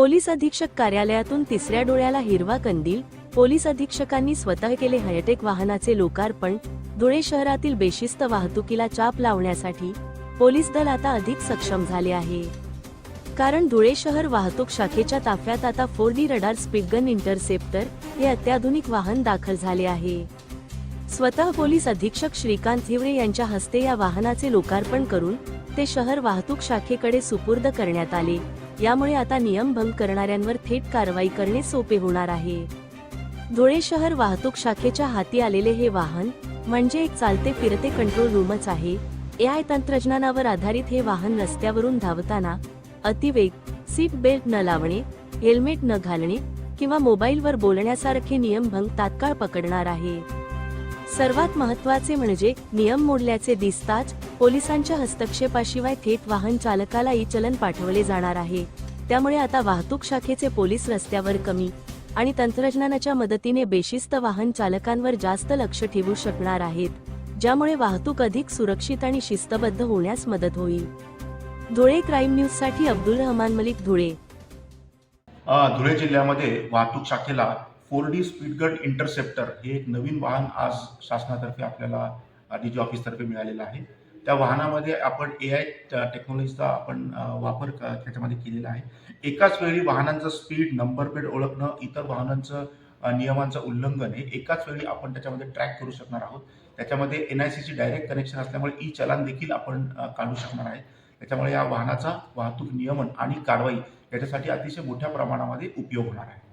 Police अधीक्षक कार्यालयातून तिसऱ्या डोळ्याला हिरवा कंदील पोलीस अधीक्षकांनी स्वतः केले हायटेक वाहनाचे लोकार्पण धुळे शहरातील बेशिस्त वाहतुकीला चाप लावण्यासाठी पोलीस दल आता अधिक सक्षम झाले आहे. कारण धुळे शहर वाहतूक शाखेच्या ताफ्यात आता four D radar speed gun interceptor हे अत्याधुनिक वाहन दाखल झाले आहे. स्वतः पोलीस अधीक्षक श्रीकांत हिवरे यांच्या हस्ते या वाहनाचे लोकार्पण करून ते शहर वाहतूक शाखेकडे सुपूर्द करण्यात आले. यामुळे आता नियमभंग करणाऱ्यांवर थेट कारवाई करणे सोपे होणार आहे. धुळे शहर वाहतूक शाखेच्या हाती आलेले हे वाहन म्हणजे एक चालते फिरते कंट्रोल रूमच आहे. एआय तंत्रज्ञानावर आधारित हे वाहन रस्त्यावरून धावताना अतिवेग सीट बेल्ट न लावणे हेल्मेट न घालणे किंवा मोबाईलवर बोलण्यासारखे नियमभंग तात्काळ पकडणार आहे. सर्वात महत्त्वाचे म्हणजे नियम मोडल्याचे दिसताच पोलिसांच्या हस्तक्षेपाशिवाय थेट वाहन चालकाला ई चलन पाठवले जाणार आहे. त्यामुळे आता वाहतूक शाखेचे पोलीस रस्त्यावर कमी आणि तंत्रज्ञानाच्या मदतीने बेशिस्त वाहन चालकांवर जास्त लक्ष ठेवू शकणार आहेत ज्यामुळे वाहतूक अधिक सुरक्षित आणि शिस्तबद्ध होण्यास मदत होईल. धुळे क्राईम न्यूजसाठी अब्दुल रहमान मलिक धुळे. धुळे जिल्ह्यामध्ये वाहतूक शाखेला four D speed gun interceptor हे एक नवीन वाहन आज शासनातर्फे आपल्याला डी जी ऑफिसतर्फे मिळालेलं आहे. त्या वाहनामध्ये आपण ए आय टेक्नॉलॉजीचा आपण वापर क- त्याच्यामध्ये केलेला आहे. एकाच वेळी वाहनांचं स्पीड नंबर प्लेट ओळखणं इतर वाहनांचं नियमांचं उल्लंघन हे एकाच वेळी आपण त्याच्यामध्ये ट्रॅक करू शकणार आहोत. त्याच्यामध्ये एन आय सीची डायरेक्ट कनेक्शन असल्यामुळे ई चलान देखील आपण काढू शकणार आहे. त्याच्यामुळे या वाहनाचा वाहतूक नियमन आणि कारवाई याच्यासाठी अतिशय मोठ्या प्रमाणामध्ये उपयोग होणार आहे.